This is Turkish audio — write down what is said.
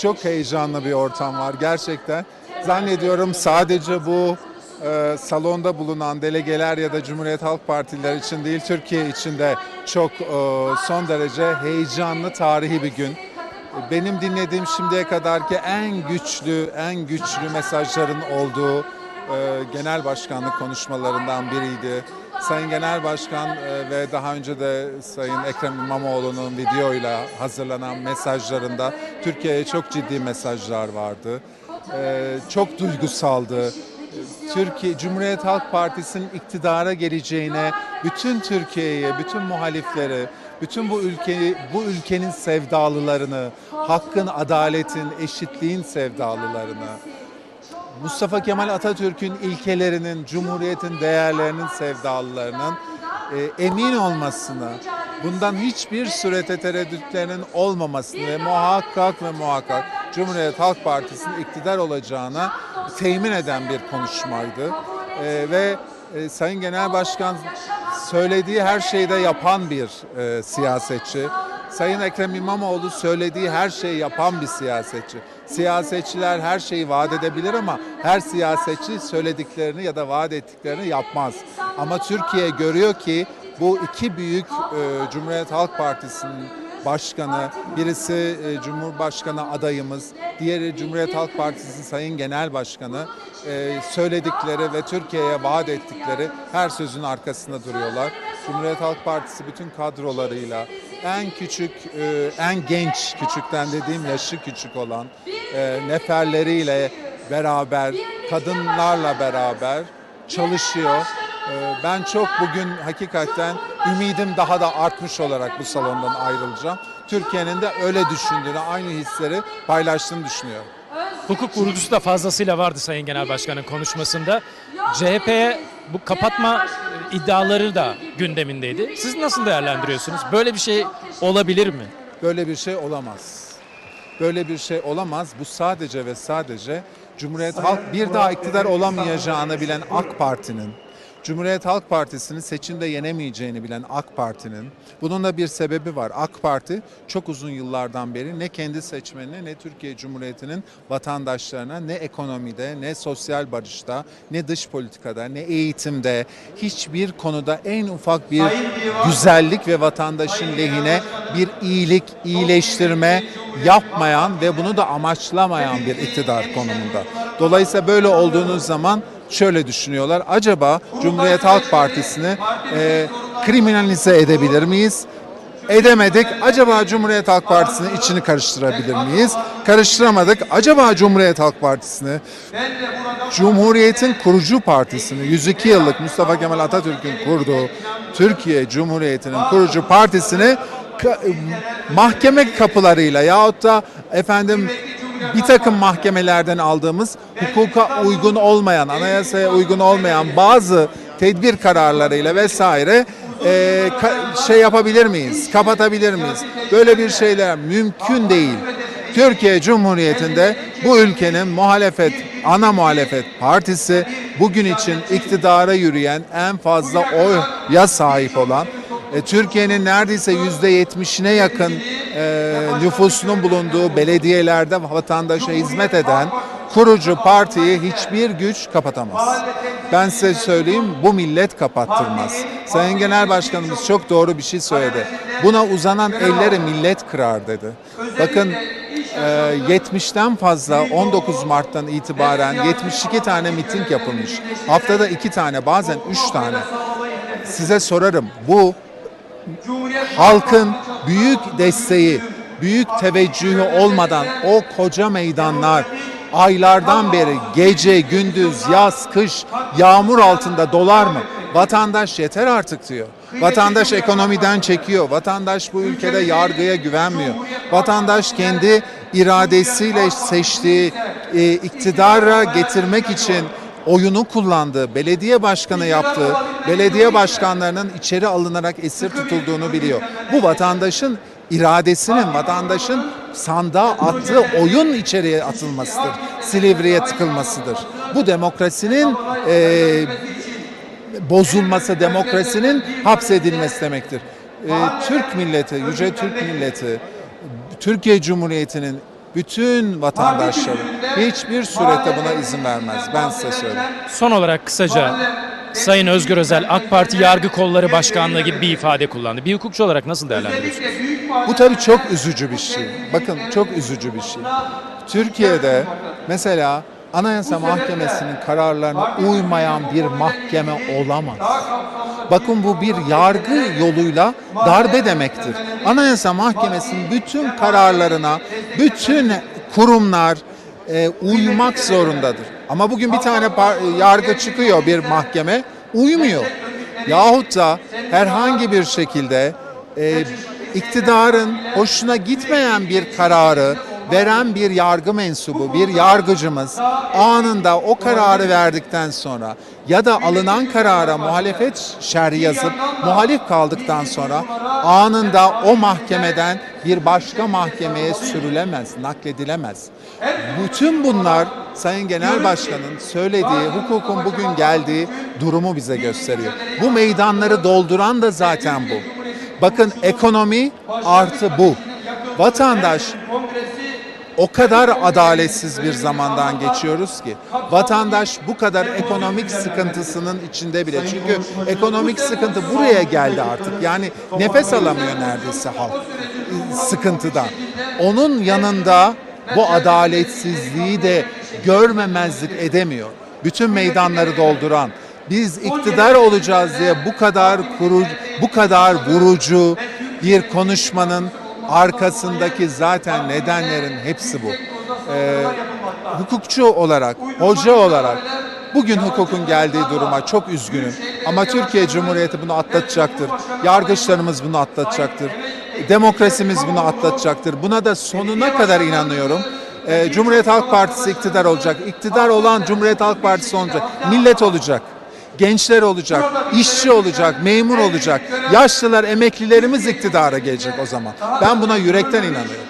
Çok heyecanlı bir ortam var gerçekten. Zannediyorum sadece bu e, salonda bulunan delegeler ya da Cumhuriyet Halk Partileri için değil, Türkiye için de çok e, son derece heyecanlı, tarihi bir gün. Benim dinlediğim şimdiye kadarki en güçlü, en güçlü mesajların olduğu e, genel başkanlık konuşmalarından biriydi. Sayın Genel Başkan e, ve daha önce de Sayın Ekrem İmamoğlu'nun videoyla hazırlanan mesajlarında Türkiye'ye çok ciddi mesajlar vardı. E, Çok duygusaldı. Türkiye Cumhuriyet Halk Partisi'nin iktidara geleceğine bütün Türkiye'ye, bütün muhalifleri, bütün bu ülkeyi, bu ülkenin sevdalılarını, hakkın, adaletin, eşitliğin sevdalılarını, Mustafa Kemal Atatürk'ün ilkelerinin, Cumhuriyet'in değerlerinin sevdalılarının e, emin olmasını, bundan hiçbir surete tereddütlerinin olmamasını ve muhakkak ve muhakkak Cumhuriyet Halk Partisi'nin iktidar olacağına temin eden bir konuşmaydı. E, ve e, Sayın Genel Başkan söylediği her şeyde yapan bir e, siyasetçi. Sayın Ekrem İmamoğlu söylediği her şeyi yapan bir siyasetçi. Siyasetçiler her şeyi vaat edebilir ama her siyasetçi söylediklerini ya da vaat ettiklerini yapmaz. Ama Türkiye görüyor ki bu iki büyük e, Cumhuriyet Halk Partisi'nin başkanı, birisi e, Cumhurbaşkanı adayımız, diğeri Cumhuriyet Halk Partisi Sayın Genel Başkanı e, söyledikleri ve Türkiye'ye vaat ettikleri her sözün arkasında duruyorlar. Cumhuriyet Halk Partisi bütün kadrolarıyla en küçük, e, en genç, küçükten dediğim yaşı küçük olan e, neferleriyle beraber, kadınlarla beraber çalışıyor. E, Ben çok bugün hakikaten ümidim daha da artmış olarak bu salondan ayrılacağım. Türkiye'nin de öyle düşündüğünü, aynı hisleri paylaştığını düşünüyorum. Hukuk vurgusu da fazlasıyla vardı Sayın Genel Başkan'ın konuşmasında. CHP'ye bu kapatma iddiaları da gündemindeydi. Siz nasıl değerlendiriyorsunuz? Böyle bir şey olabilir mi? Böyle bir şey olamaz. Böyle bir şey olamaz. Bu sadece ve sadece Cumhuriyet Halk bir daha iktidar olamayacağını bilen AK Parti'nin, Cumhuriyet Halk Partisi'ni seçimde yenemeyeceğini bilen AK Parti'nin, bunun da bir sebebi var. AK Parti çok uzun yıllardan beri ne kendi seçmenine ne Türkiye Cumhuriyeti'nin vatandaşlarına ne ekonomide, ne sosyal barışta, ne dış politikada, ne eğitimde hiçbir konuda en ufak bir güzellik ve vatandaşın lehine bir iyilik, iyileştirme yapmayan ve bunu da amaçlamayan bir iktidar konumunda. Dolayısıyla böyle olduğunuz zaman şöyle düşünüyorlar. Acaba Cumhuriyet Halk Partisi'ni e, kriminalize edebilir miyiz? Edemedik. Acaba Cumhuriyet Halk Partisi'nin içini karıştırabilir miyiz? Karıştıramadık. Acaba Cumhuriyet Halk Partisi'ni Cumhuriyet'in kurucu partisini 102 yıllık Mustafa Kemal Atatürk'ün kurduğu Türkiye Cumhuriyeti'nin kurucu partisini ka- mahkeme kapılarıyla yahut da efendim bir takım mahkemelerden aldığımız hukuka uygun olmayan, anayasaya uygun olmayan bazı tedbir kararlarıyla vesaire e, şey yapabilir miyiz? Kapatabilir miyiz? Böyle bir şeyler mümkün değil. Türkiye Cumhuriyeti'nde bu ülkenin muhalefet, ana muhalefet partisi bugün için iktidara yürüyen en fazla oya sahip olan e, Türkiye'nin neredeyse yüzde yetmişine yakın e, nüfusunun bulunduğu belediyelerde vatandaşa hizmet eden kurucu partiyi hiçbir güç kapatamaz. Ben size söyleyeyim bu millet kapattırmaz. Sayın Genel Başkanımız çok doğru bir şey söyledi. Buna uzanan elleri millet kırar dedi. Bakın e, 70'ten fazla 19 Mart'tan itibaren 72 tane miting yapılmış. Haftada 2 tane bazen 3 tane. Size sorarım bu halkın büyük desteği, büyük teveccühü olmadan o koca meydanlar aylardan beri gece, gündüz, yaz, kış, yağmur altında dolar mı? Vatandaş yeter artık diyor. Vatandaş ekonomiden çekiyor. Vatandaş bu ülkede yargıya güvenmiyor. Vatandaş kendi iradesiyle seçtiği e, iktidara getirmek için oyunu kullandığı, belediye başkanı yaptığı, belediye başkanlarının içeri alınarak esir tutulduğunu biliyor. Bu vatandaşın iradesinin, vatandaşın sandığa attığı oyun içeriye atılmasıdır. Silivri'ye tıkılmasıdır. Bu demokrasinin eee bozulması, demokrasinin hapsedilmesi demektir. Ee, Türk milleti, yüce Türk milleti, Türkiye Cumhuriyeti'nin bütün vatandaşları hiçbir surette buna izin vermez. Ben size söyleyeyim. Son olarak kısaca Sayın Özgür Özel AK Parti Yargı Kolları Başkanlığı gibi bir ifade kullandı. Bir hukukçu olarak nasıl değerlendiriyorsunuz? Bu tabii çok üzücü bir şey. Bakın çok üzücü bir şey. Türkiye'de mesela Anayasa Mahkemesi'nin kararlarına uymayan bir mahkeme olamaz. Bakın bu bir yargı yoluyla darbe demektir. Anayasa Mahkemesi'nin bütün kararlarına bütün kurumlar e, uymak zorundadır. Ama bugün bir tane yargı çıkıyor bir mahkeme uymuyor. Yahut da herhangi bir şekilde e, iktidarın hoşuna gitmeyen bir kararı veren bir yargı mensubu, bir yargıcımız anında o kararı verdikten sonra ya da alınan karara muhalefet şerhi yazıp muhalif kaldıktan sonra anında o mahkemeden bir başka mahkemeye sürülemez, nakledilemez. Bütün bunlar Sayın Genel Başkan'ın söylediği, hukukun bugün geldiği durumu bize gösteriyor. Bu meydanları dolduran da zaten bu. Bakın ekonomi artı bu. Vatandaş o kadar adaletsiz bir zamandan geçiyoruz ki vatandaş bu kadar ekonomik sıkıntısının içinde bile çünkü ekonomik sıkıntı buraya geldi artık yani nefes alamıyor neredeyse halk sıkıntıdan. Onun yanında bu adaletsizliği de görmemezlik edemiyor. Bütün meydanları dolduran biz iktidar olacağız diye bu kadar kuru, bu kadar vurucu bir konuşmanın arkasındaki zaten nedenlerin hepsi bu. Ee, hukukçu olarak, hoca olarak bugün hukukun geldiği duruma çok üzgünüm. Ama Türkiye Cumhuriyeti bunu atlatacaktır. Yargıçlarımız bunu atlatacaktır. Demokrasimiz bunu atlatacaktır. Buna da sonuna kadar inanıyorum. Ee, Cumhuriyet Halk Partisi iktidar olacak. İktidar olan Cumhuriyet Halk Partisi olacak. Millet olacak. Gençler olacak, işçi olacak, memur olacak, yaşlılar, emeklilerimiz iktidara gelecek o zaman. Ben buna yürekten inanıyorum.